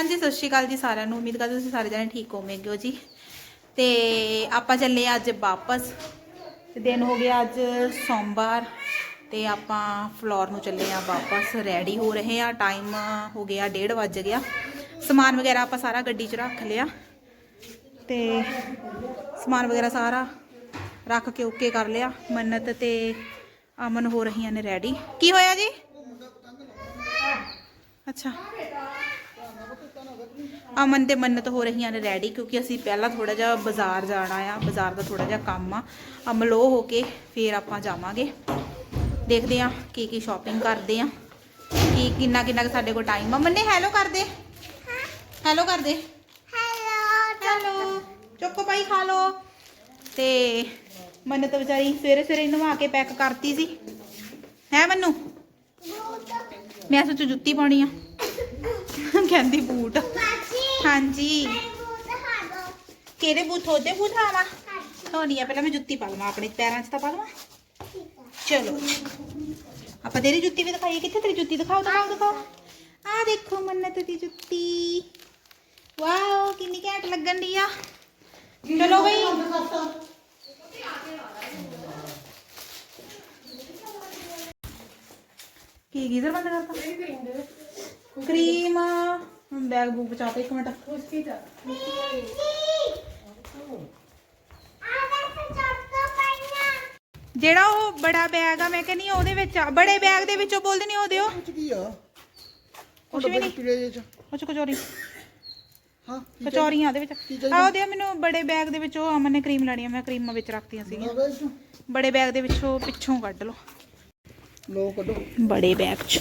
ਹਾਂਜੀ, ਸਤਿ ਸ਼੍ਰੀ ਅਕਾਲ ਜੀ ਸਾਰਿਆਂ ਨੂੰ। ਉਮੀਦ ਕਰਦੇ ਤੁਸੀਂ ਸਾਰੇ ਜਣੇ ਠੀਕ ਹੋਵੇਗੇ ਹੋ ਜੀ। ਤੇ ਆਪਾਂ ਚੱਲੇ ਆ ਅੱਜ ਵਾਪਸ। ਤੇ ਦਿਨ ਹੋ ਗਿਆ ਅੱਜ ਸੋਮਵਾਰ। ਤੇ ਆਪਾਂ ਫਲੋਰ ਨੂੰ ਚੱਲੇ ਆ ਵਾਪਸ। ਰੈਡੀ ਹੋ ਰਹੇ ਆ ਟਾਈਮ ਹੋ ਗਿਆ 1:30 ਵੱਜ ਗਿਆ। ਸਮਾਨ ਵਗੈਰਾ ਆਪਾਂ ਸਾਰਾ ਗੱਡੀ 'ਚ ਰੱਖ ਲਿਆ। ਤੇ ਸਮਾਨ ਵਗੈਰਾ ਸਾਰਾ ਰੱਖ ਕੇ ਓਕੇ ਕਰ ਲਿਆ। ਮੰਨਤ ਤੇ ਅਮਨ ਹੋ ਰਹੀਆਂ ਨੇ ਰੈਡੀ। ਕੀ ਹੋਇਆ ਜੀ? ਅੱਛਾ। ਅਮਨ ਤੇ ਮੰਨਤ ਹੋ ਰਹੀਆਂ ਨੇ ਰੈਡੀ, ਕਿਉਂਕਿ ਅਸੀਂ ਪਹਿਲਾਂ ਥੋੜਾ ਜਿਹਾ ਬਾਜ਼ਾਰ ਜਾਣਾ ਆ, ਬਾਜ਼ਾਰ ਦਾ ਥੋੜਾ ਜਿਹਾ ਕੰਮ ਆ। ਅਮਲੋ ਹੋ ਕੇ ਫੇਰ ਆਪਾਂ ਜਾਵਾਂਗੇ। ਦੇਖਦੇ ਆ ਕੀ ਕੀ ਸ਼ਾਪਿੰਗ ਕਰਦੇ ਆ ਕੀ ਕਿੰਨਾ ਕਿੰਨਾ ਸਾਡੇ ਕੋਲ ਟਾਈਮ ਆ। ਮੰਨੇ ਹੈਲੋ ਕਰਦੇ ਹੈਲੋ ਕਰਦੇ ਹੈਲੋ ਚੋਕੋ ਪਾਈ ਖਾ ਲੋ ਤੇ ਮੰਨਤ ਵਿਚਾਰੀ ਸਵੇਰੇ ਸਵੇਰੇ ਨਵਾ ਕੇ ਪੈਕ ਕਰਤੀ ਸੀ। ਹੈ ਮੰਨੂ? ਮੈਂ ਸੋਚੂ ਜੁੱਤੀ ਪਾਉਣੀ ਆ। ਕਹਿੰਦੀ ਬੂਟ। ਹਾਂਜੀ। ਕਿਹੜੇ ਬੂਟ? ਹੋਦੇ ਬੂਟ ਆਵਾ ਹੋਣੀ ਆ ਪਹਿਲਾਂ ਮੈਂ ਜੁੱਤੀ ਪਾ ਲਵਾਂ ਆਪਣੇ ਪੈਰਾਂ 'ਚ ਤਾਂ ਪਾ ਲਵਾਂ। ਚਲੋ। ਆਪਾਂ ਤੇਰੀ ਜੁੱਤੀ ਵੀ ਦਿਖਾਈਏ। ਕਿੱਥੇ ਤੇਰੀ ਜੁੱਤੀ ਦਿਖਾਓ ਦਿਖਾਓ ਦਿਖਾਓ। ਆ ਦੇਖੋ ਮੰਨਤ ਦੀ ਜੁੱਤੀ। ਵਾਓ ਕਿੰਨੀ ਘੈਂਟ ਲੱਗਣ ਦੀ ਆ। ਚਲੋ ਬਈ। ਕੀ ਗੀਜ਼ਰ ਬੰਦ ਕਰਤਾ? ਕਰੀਮ ਬੈਗ ਬੂਗ ਬਚਾ ਤੇ ਇੱਕ ਮਿੰਟ ਜਿਹੜਾ ਉਹ ਬੜਾ ਬੈਗ ਆ ਮੈਂ ਕਹਿੰਨੀ ਆ ਉਹਦੇ ਵਿੱਚ ਆ। ਬੜੇ ਬੈਗ ਦੇ ਵਿੱਚੋਂ ਬੋਲਦੇ ਨਹੀਂ ਉਹਦੇ ਉਹ ਕੁਝ ਕੀ ਆ? ਕੁਛ ਵੀ ਨਹੀਂ। ਪੀੜੇ ਚ। ਉਹ ਚ ਕਚੌਰੀ। ਹਾਂ ਕੀ ਕਚੌਰੀਆਂ ਉਹਦੇ ਵਿੱਚ। ਚਾਹੀਦਾ? ਆ ਉਹਦੇ ਮੈਨੂੰ ਬੜੇ ਬੈਗ ਦੇ ਵਿੱਚੋਂ ਅਮਨ ਨੇ ਕਰੀਮ ਲੈਣੀ ਆ। ਮੈਂ ਕਰੀਮਾਂ ਵਿੱਚ ਰੱਖਤੀਆਂ ਸੀਗੀਆਂ। ਚਾਹੀਦਾ ਨੂੰ? ਬੜੇ ਬੈਗ ਦੇ ਵਿੱਚੋਂ ਪਿੱਛੋਂ ਕੱਢ ਲਓ। ਲੋ ਕੱਢੋ। ਬੜੇ ਬੈਗ ਚ।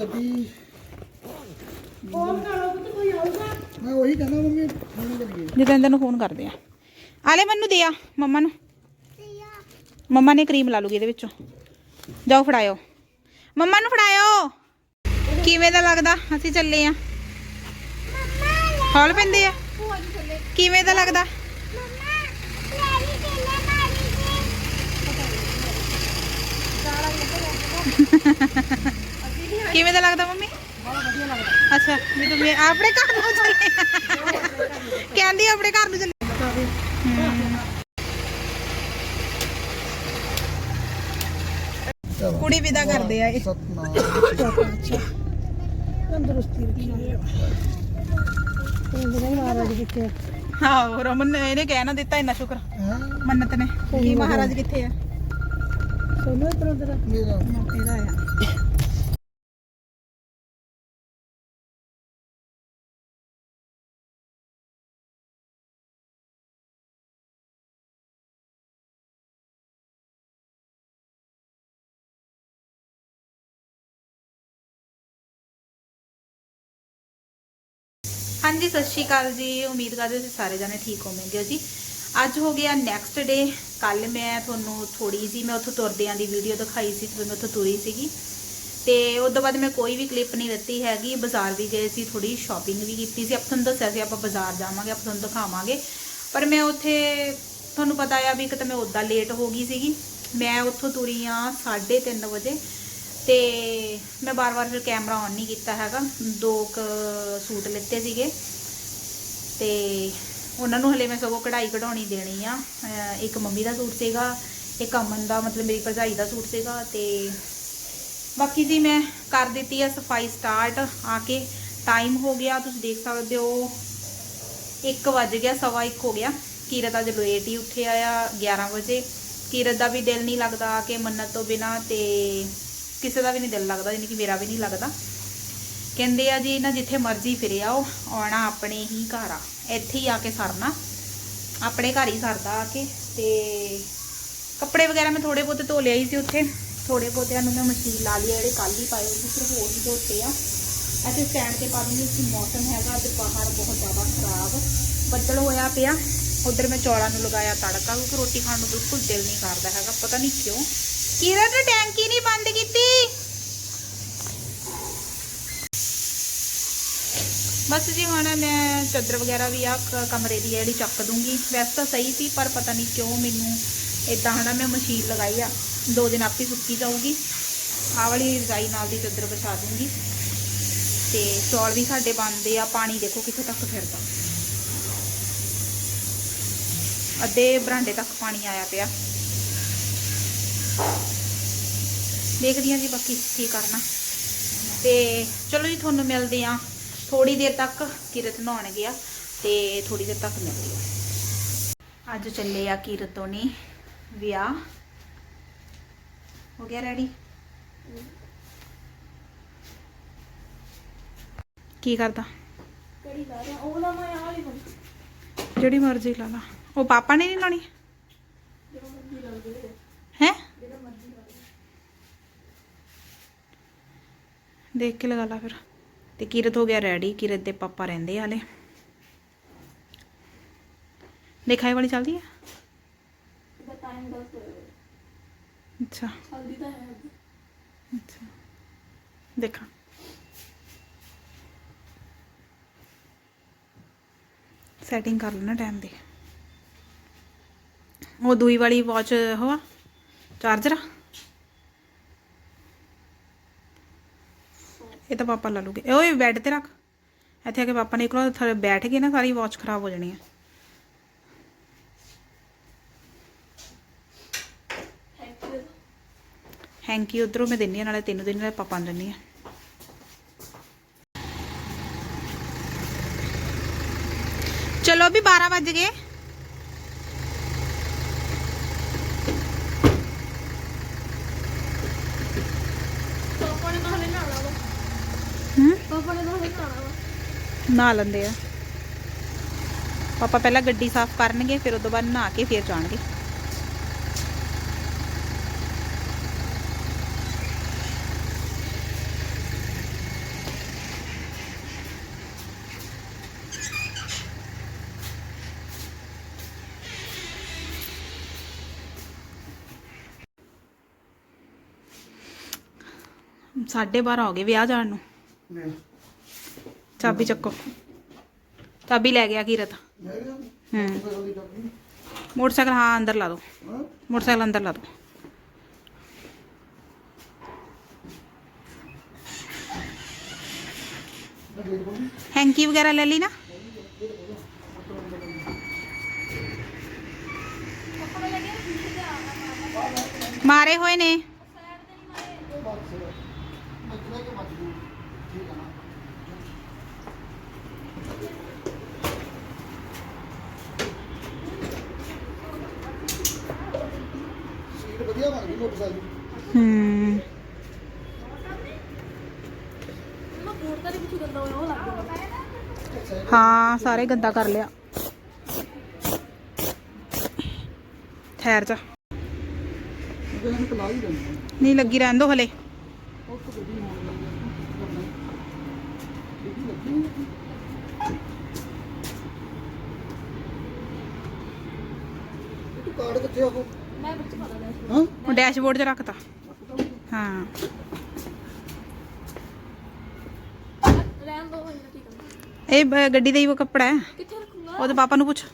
ਗੱਡੀ। ਮੈਂ ਉਹੀ ਕਹਿੰਦਾ ਮੰਮੀ ਹੁਣ ਕਰੀਏ। ਜਦੋਂ ਤੈਨੂੰ ਫੋਨ ਕਰਦੇ ਆ। ਆਲੇ ਮੈਨੂੰ ਦੇ ਆ ਮੰਮਾ ਨੂੰ। ਮੰਮਾ ਨੇ ਕਰੀਮ ਲਾ ਲੂਗੀ ਇਹਦੇ ਵਿੱਚੋਂ। ਜਾਓ ਫੜਾਇਓ। ਮੰਮਾ ਨੂੰ ਫੜਾਇਓ। ਕਿਵੇਂ ਦਾ ਲੱਗਦਾ? ਅਸੀਂ ਚੱਲੇ ਆ। ਹੌਲ ਪੈਂਦੇ ਆ। ਕਿਵੇਂ ਦਾ ਲੱਗਦਾ? ਕਿਵੇਂ ਦਾ ਲੱਗਦਾ ਮੰਮੀ? ਅੱਛਾ ਵੀ ਤੂੰ ਮੇ- ਆਪਣੇ ਘਰ ਨੂੰ ਚੱਲੇ। ਕਹਿੰਦੀ ਆਪਣੇ ਘਰ ਨੂੰ ਚੱਲੇ। ਚਲੋ ਕੁੜੀ ਵਿਦਾ ਕਰਦੇ ਆ ਇਹ। ਸਤਨਾਮ। ਤੰਦਰੁਸਤੀ ਰੱਖੀ ਤੂੰ ਮਹਾਰਾਜ ਕਿੱਥੇ ਹਾਂ ਰਮਨ ਨੇ ਇਹਨੇ ਕਹਿ ਨਾ ਦਿੱਤਾ ਇੰਨਾ ਸ਼ੁਕਰ। ਮੰਨਤ ਨੇ ਕੀ ਮਹਾਰਾਜ ਕਿੱਥੇ ਆ? ਸੋਨੂ ਇਤਰਾ ਤੇਰਾ। ਮੇਰਾ। ਇਹਦਾ ਆ। ਹਾਂਜੀ, ਸਤਿ ਸ਼੍ਰੀ ਅਕਾਲ ਜੀ। ਉਮੀਦ ਕਰਦੇ ਤੁਸੀਂ ਸਾਰੇ ਜਾਣੇ ਠੀਕ ਹੋਵੋਗੇ ਜੀ। ਅੱਜ ਹੋ ਗਿਆ ਨੈਕਸਟ ਡੇ ਕੱਲ ਮੈਂ ਤੁਹਾਨੂੰ ਥੋੜੀ ਜੀ ਮੈਂ ਉੱਥੋਂ ਤੁਰਦਿਆਂ ਦੀ ਵੀਡੀਓ ਦਿਖਾਈ ਸੀ, ਤੇ ਮੈਂ ਉੱਥੋਂ ਤੁਰੀ ਸੀਗੀ। ਤੇ ਉਸ ਤੋਂ ਬਾਅਦ ਮੈਂ ਕੋਈ ਵੀ ਕਲਿੱਪ ਨਹੀਂ ਦਿੱਤੀ ਹੈਗੀ। ਬਾਜ਼ਾਰ ਵੀ ਗਏ ਸੀ ਥੋੜੀ ਸ਼ਾਪਿੰਗ ਵੀ ਕੀਤੀ ਸੀ। ਆਪਾਂ ਤੁਹਾਨੂੰ ਦੱਸਿਆ ਸੀ, ਆਪਾਂ ਬਾਜ਼ਾਰ ਜਾਵਾਂਗੇ, ਆਪਾਂ ਤੁਹਾਨੂੰ ਦਿਖਾਵਾਂਗੇ। ਪਰ ਮੈਂ ਉੱਥੇ, ਤੁਹਾਨੂੰ ਪਤਾ ਆ ਵੀ ਇੱਕ ਤਾਂ ਮੈਂ ਉੱਦਾਂ ਲੇਟ ਹੋ ਗਈ ਸੀਗੀ। ਮੈਂ ਉੱਥੋਂ ਤੁਰੀ ਆ 3:30 ਵਜੇ। ਤੇ ਮੈਂ ਬਾਰ-ਬਾਰ ਫਿਰ ਕੈਮਰਾ ਔਨ ਨਹੀਂ ਕੀਤਾ ਹੈਗਾ। ਦੋ ਕ ਸੂਟ ਲਿੱਤੇ ਸੀਗੇ। ਤੇ ਉਹਨਾਂ ਨੂੰ ਹਲੇ ਮੈਂ ਸਗੋਂ ਕਢਾਈ ਕਢਾਉਣੀ ਦੇਣੀ ਆ। ਇੱਕ ਮੰਮੀ ਦਾ ਸੂਟ ਸੀਗਾ, ਇੱਕ ਅਮਨ ਦਾ, ਮਤਲਬ ਮੇਰੀ ਭਰਜਾਈ ਦਾ ਸੂਟ ਸੀਗਾ ਤੇ ਬਾਕੀ ਜੀ ਮੈਂ ਕਰ ਦਿੱਤੀ ਆ ਸਫ਼ਾਈ ਸਟਾਰਟ ਆ ਕੇ ਟਾਈਮ ਹੋ ਗਿਆ, ਤੁਸੀਂ ਦੇਖ ਸਕਦੇ ਹੋ 1 ਵਜ ਗਿਆ, ਸਵਾ 1 ਹੋ ਗਿਆ। ਕੀਰਤ ਅੱਜ ਲੇਟ ਹੀ ਉੱਠਿਆ ਆ 11 ਵਜੇ। ਕੀਰਤ ਦਾ ਵੀ ਦਿਲ ਨਹੀਂ ਲੱਗਦਾ ਆ ਕੇ ਮੰਨਤ ਤੋਂ ਬਿਨਾ ਤੇ ਕਿਸੇ ਦਾ ਵੀ ਨਹੀਂ ਦਿਲ ਲੱਗਦਾ, ਯਾਨੀ ਕਿ ਮੇਰਾ ਵੀ ਨਹੀਂ ਲੱਗਦਾ। ਕਹਿੰਦੇ ਆ ਜੀ, ਇਹਨਾਂ ਜਿੱਥੇ ਮਰਜ਼ੀ ਫਿਰੇ ਆਓ, ਆਉਣਾ ਆਪਣੇ ਹੀ ਘਰ ਆ। ਇੱਥੇ ਹੀ ਆ ਕੇ ਸਰਨਾ। ਆਪਣੇ ਘਰ ਹੀ ਸਰਦਾ ਆ ਕੇ। ਤੇ ਕੱਪੜੇ ਵਗੈਰਾ ਮੈਂ ਥੋੜੇ ਬਹੁਤੇ ਧੋ ਲਿਆਈ ਸੀ ਉੱਥੇ। ਥੋੜੇ ਬਹੁਤਿਆਂ ਨੂੰ ਮੈਂ ਮਸ਼ੀਨ ਲਾ ਲਈ ਜਿਹੜੇ ਕੱਲ ਹੀ ਪਾਏ ਸੀ ਸਿਰਫ ਹੋਰ ਹੀ ਧੋਤੇ ਆ। ਅਤੇ ਸਟੈਂਡ ਤੇ ਪਾ ਦੂੰਗੀ ਕਿ ਮੌਸਮ ਹੈਗਾ, ਅੱਜ ਬਾਹਰ ਬਹੁਤ ਜ਼ਿਆਦਾ ਖਰਾਬ। ਬੱਦਲ ਹੋਇਆ ਪਿਆ। ਉਧਰ ਮੈਂ ਚੌਲਾਂ ਨੂੰ ਲਗਾਇਆ ਤੜਕਾ, ਕਿਉਂਕਿ ਰੋਟੀ ਖਾਣ ਨੂੰ ਬਿਲਕੁਲ ਦਿਲ ਨਹੀਂ ਕਰਦਾ ਹੈਗਾ, ਪਤਾ ਨਹੀਂ ਕਿਉਂ। ਕਿਰਨ ਟੈਂਕੀ ਨਹੀਂ ਬੰਦ ਕੀਤੀ। ਬਸ ਜੀ ਹੁਣ ਮੈਂ ਚਾਦਰ ਵਗੈਰਾ ਵੀ ਆ ਕਮਰੇ ਦੀ ਜਿਹੜੀ ਚੱਕ ਦੂੰਗੀ। ਵੈਸੇ ਤਾਂ ਸਹੀ ਸੀ, ਪਰ ਪਤਾ ਨਹੀਂ ਕਿਉਂ ਮੈਨੂੰ ਇਦਾਂ ਹਨਾ ਮੈਂ ਮਸ਼ੀਨ ਲਗਾਈ ਆ। ਦੋ ਦਿਨ ਆਪੇ ਸੁੱਕੀ ਜਾਊਗੀ। ਆਹ ਵਾਲੀ ਰਜਾਈ ਨਾਲ ਦੀ ਚਾਦਰ ਵਿਛਾ ਦੂੰਗੀ। ਤੇ ਚੌਲ ਵੀ ਸਾਡੇ ਬਣਦੇ ਆ, ਪਾਣੀ ਦੇਖੋ ਕਿੱਥੇ ਤੱਕ ਫਿਰਦਾ। ਅੱਧੇ ਬਰਾਂਡੇ ਤੱਕ ਪਾਣੀ ਆਇਆ ਪਿਆ। ਦੇਖਦੀ ਹਾਂ ਜੀ ਬਾਕੀ ਕੀ ਕਰਨਾ। ਤੇ ਚਲੋ ਜੀ ਤੁਹਾਨੂੰ ਮਿਲਦੇ ਆ ਥੋੜੀ ਦੇਰ ਤੱਕ ਕਿਰਤ ਨਹਾਉਣ ਗਿਆ ਤੇ ਥੋੜੀ ਦੇਰ ਤੱਕ ਮਿਲਦੇ ਆ ਅੱਜ ਚੱਲੇ ਆ ਕਿਰਤ ਤੋਂ ਨੀ ਵਿਆਹ। ਹੋ ਗਿਆ ਰੈਡੀ ਕੀ ਕਰਦਾ? ਕਿਹੜੀ ਲਾ ਰਿਹਾ ਉਹ ਲਾ ਮੈਂ ਆ ਵਾਲੀ ਜਿਹੜੀ ਮਰਜ਼ੀ ਲਾ ਲਾ। ਉਹ ਪਾਪਾ ਨੇ ਨਹੀਂ ਲਾਣੀ ਹੈ ਦੇਖ ਕੇ ਲਗਾ ਲਾ ਫਿਰ। ਤੇ ਕਿਰਤ ਹੋ ਗਿਆ ਰੈਡੀ ਕਿਰਤ ਦੇ ਪਾਪਾ ਰਹਿੰਦੇ ਆ ਹਲੇ। ਦਿਖਾਈ ਵਾਲੀ ਚੱਲਦੀ ਹੈ ਦਾ ਟਾਈਮ ਅੱਛਾ। ਹਲਦੀ ਤਾਂ ਹੈ ਅੱਛਾ। ਦੇਖਾਂ। ਸੈਟਿੰਗ ਕਰ ਲੈਣਾ ਟਾਈਮ ਦੀ। ਉਹ ਦੂਈ ਵਾਲੀ ਵਾਚ ਹੋਆ ਚਾਰਜਰ ਆ? ਇਹ ਤਾਂ ਪਾਪਾ ਲਾ ਲੂਗੇ। ਇਹ ਓਏ ਬੈੱਡ ਤੇ ਰੱਖ। ਇੱਥੇ ਆ ਕੇ ਪਾਪਾ ਨੇ ਕੋਲ ਥੱਲੇ ਬੈਠ ਗਏ ਨਾ ਸਾਰੀ ਵਾਚ ਖਰਾਬ ਹੋ ਜਾਣੀ ਹੈ ਹੈਂਕੀ ਉਧਰੋਂ ਮੈਂ ਦਿੰਨੀ ਆ ਨਾਲੇ ਤੈਨੂੰ ਦਿੰਨੀ ਨਾਲੇ ਪਾਪਾ ਨੂੰ ਦਿੰਨੀ ਆ। ਚਲੋ ਵੀ 12 ਵੱਜ ਗਏ ਪਾਪਾ ਨੇ ਨਾਲੇ ਨਾਲਾ ਵਾ ਹੂੰ ਪਾਪਾ ਨੇ ਨਾਲੇ ਨਾਲਾ ਵਾ ਨਹਾ ਲੈਂਦੇ ਆ। ਪਾਪਾ ਪਹਿਲਾਂ ਗੱਡੀ ਸਾਫ਼ ਕਰਨਗੇ, ਫਿਰ ਉਦੋਂ ਬਾਅਦ ਨਹਾ ਕੇ ਫਿਰ ਜਾਣਗੇ। ਸਾਢੇ 12 ਹੋ ਗਏ ਵਿਆਹ ਜਾਣ ਨੂੰ। ਚਾਬੀ ਚੱਕੋ। ਚਾਬੀ ਲੈ ਗਿਆ ਕੀਰਤ। ਹੂੰ। ਮੋਟਰਸਾਈਕਲ ਹਾਂ ਅੰਦਰ ਲਾ ਦਿਓ ਹਾਂ? ਮੋਟਰਸਾਈਕਲ ਅੰਦਰ ਲਾ ਦਿਓ ਹੈਂਕੀ ਵਗੈਰਾ ਲੈ ਲਈ ਨਾ। ਮਾਰੇ ਹੋਏ ਨੇ ਉਹ ਬਾਤ ਸੇ ਮਤਲਬ ਕਿ ਮਤ ਦੂ ਠੀਕ ਹੈ ਨਾ ਸੀਟ ਵਧੀਆ ਬਣ ਗਈ ਮੋਟਰਸਾਈਕਲ ਦੀ। ਹੂੰ। ਸਾਰੇ ਗੰਦਾ ਕਰ ਲਿਆ। ਠਹਿਰ ਜਾ। ਕਹਿੰਦੇ ਕਲਾ ਹੀ ਦਿੰਦੇ ਨਹੀਂ ਲੱਗੀ ਰਹਿਣ ਦੋ ਹਲੇ। ਉਹ ਤੋਂ ਗੱਡੀ ਹੋਣ ਲੱਗੀ ਹੈ ਇਹ ਲੱਗੀ ਇਹ ਤੂੰ ਕਾਰਡ ਕਿੱਥੇ ਆ ਉਹ? ਉਹ ਡੈਸ਼ਬੋਰਡ 'ਚ ਰੱਖਤਾ। ਹਾਂ। ਇਹ ਗੱਡੀ ਦਾ ਹੀ ਉਹ ਕੱਪੜਾ ਹੈ। ਕਿੱਥੇ ਰੱਖੂੰਗਾ? ਉਹਦੇ ਪਾਪਾ ਨੂੰ ਪੁੱਛ।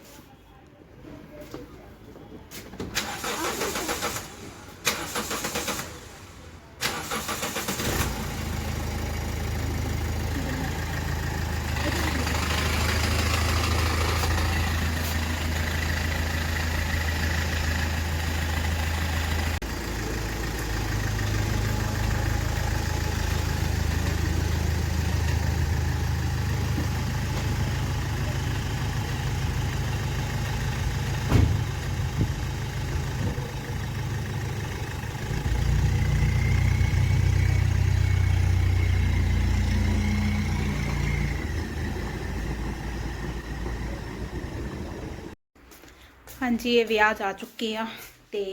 ਹਾਂਜੀ, ਇਹ ਵਿਆਹ ਜਾ ਚੁੱਕੇ ਆ ਤੇ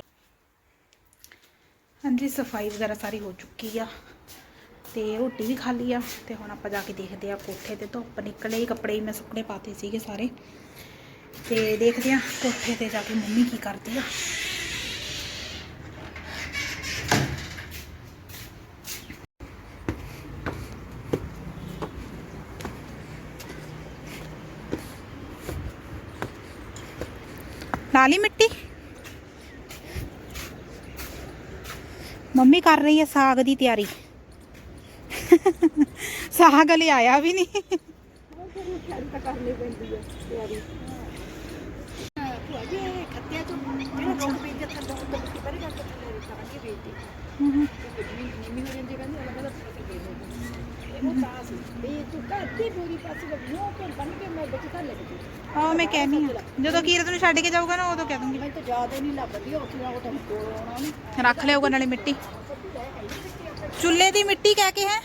ਹਾਂਜੀ, ਸਫ਼ਾਈ ਵਗੈਰਾ ਸਾਰੀ ਹੋ ਚੁੱਕੀ ਆ ਤੇ ਰੋਟੀ ਵੀ ਖਾ ਲਈ ਆ ਤੇ ਹੁਣ ਆਪਾਂ ਜਾ ਕੇ ਦੇਖਦੇ ਆ ਕੋਠੇ ਤੇ ਧੁੱਪ ਨਿਕਲੇ ਕੱਪੜੇ ਹੀ ਮੈਂ ਸੁੱਕਣੇ ਪਾਤੇ ਸੀਗੇ ਸਾਰੇ ਤੇ ਦੇਖਦੇ ਆ ਕੋਠੇ ਤੇ ਜਾ ਕੇ ਮੰਮੀ ਕੀ ਕਰਦੀ ਆ। ਲਾਲੀ ਮਿੱਟੀ ਮੰਮੀ ਕਰ ਰਹੀ ਹੈ ਸਾਗ ਦੀ ਤਿਆਰੀ ਸਾਗ ਹਲੇ ਆਇਆ ਵੀ ਨਹੀਂ ਤਾਂ ਕਰਨੀ ਤੇ ਉਹ ਤਾਂ ਸੀ ਵੀ ਤੂੰ ਘਰ ਪੂਰੀ ਪਾਸੇ ਲੱਗਿਓ ਕਿ ਬਣ ਕੇ ਮੈਂ ਵਿੱਚ ਤਾਂ ਲੱਗ ਗਈ ਹਾਂ, ਮੈਂ ਕਹਿਨੀ ਆ। ਜਦੋਂ ਕੀਰਤ ਨੂੰ ਛੱਡ ਕੇ ਜਾਊਗਾ ਨਾ, ਉਦੋਂ ਕਹਿ ਦੂੰਗੀ। ਮੈਂ ਤਾਂ ਯਾਦ ਹੀ ਨਹੀਂ ਲੱਭਦੀ ਉੱਥੇ ਉਹ ਤਾਂ ਕੋਲ ਆਉਣਾ ਨਹੀਂ ਰੱਖ ਲਿਆਊਗਾ ਨਾਲੇ ਮਿੱਟੀ। ਚੁੱਲ੍ਹੇ ਦੀ ਮਿੱਟੀ ਕਹਿ ਕੇ ਹੈ?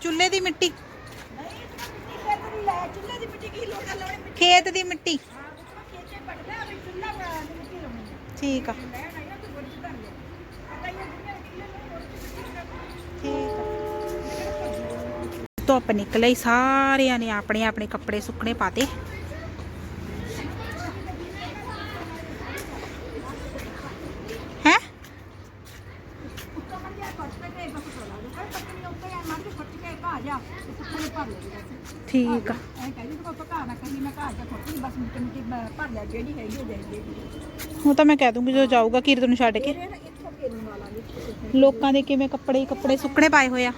ਚੁੱਲ੍ਹੇ ਦੀ ਮਿੱਟੀ। ਚੁੱਲ੍ਹੇ ਦੀ ਮਿੱਟੀ ਕੀ ਲੋਕਾਂ ਲਾਉਣੀ ਮਿੱਟੀ ਖੇਤ ਦੀ ਮਿੱਟੀ। ਖੇਤੇ ਪੜਦਾ ਵੀ ਚੁੱਲ੍ਹਾ ਬਣਾ ਕੇ ਮਿੱਟੀ ਲਾਉਣੀ ਠੀਕ ਆ। ਲੈਣ ਆਇਆ ਤੂੰ ਬੜੀ ਚੜ੍ਹ ਲਿਆ ਪਤਾ ਹੀ ਹੈ ਦੁਨੀਆ ਕਿੱਲੇ ਨੂੰ ਠੀਕ ਆ। ਧੁੱਪ ਨਿਕਲੀ ਸਾਰਿਆਂ ਨੇ ਆਪਣੇ ਆਪਣੇ ਕੱਪੜੇ ਸੁੱਕਣੇ ਪਾਤੇ ਹੈ ਉੱਤੋਂ ਮਰ ਜਾ ਕੱਟ ਕੇ ਬਸ ਤੋਲਾ ਦੇ ਕਰ ਪੱਕਣੀ ਉੱਤੇ ਆ ਮਰ ਕੇ ਫੁੱਟ ਕੇ ਘਾ ਜਾ ਤੇ ਕੁੱਤੇ ਭਰ ਲੈ ਬਸ ਠੀਕ ਆ ਐ ਕਹਿੰਦੀ ਤੂੰ ਕੋਈ ਘਾ ਨਾ ਕਰੀ ਮੈਂ ਘਾ ਜਾ ਫੁੱਟ ਬਸ ਮਿੱਟੀ ਮਿੱਟੀ ਭਰ ਲੈ ਜਿਹੜੀ ਹੈਗੀ ਉਹ ਦੇ ਦੇ ਉਹ ਤਾਂ ਮੈਂ ਕਹਿ ਦੂੰਗੀ ਜਦੋਂ ਜਾਊਗਾ ਕੀਰਤ ਨੂੰ ਛੱਡ ਕੇ ਫਿਰ ਇੱਥੋਂ ਫੇਰਨ ਵਾਲਾ ਨਹੀਂ ਲੋਕਾਂ ਦੇ ਕਿਵੇਂ ਕੱਪੜੇ ਹੀ ਕੱਪੜੇ ਸੁੱਕਣੇ ਪਾਏ ਹੋਏ ਆ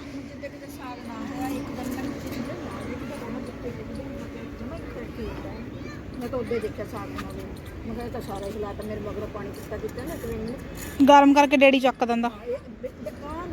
ਤਾਂ ਉਹਦੇ ਦੇਖਿਆ ਸਾਗ ਬਣਾਉਂਦੇ ਮੈਂ ਕਿਹਾ ਇਹ ਤਾਂ ਸਾਰਾ ਹੀ ਮੇਰੇ ਮਗਰੋਂ ਪਾਣੀ ਦਿੱਤਾ ਦਿੱਤਾ ਨਾ ਤੇ ਮੈਨੂੰ ਗਰਮ ਕਰਕੇ ਡੈਡੀ ਚੱਕ ਦਿੰਦਾ। ਇਹ ਦੁਕਾਨ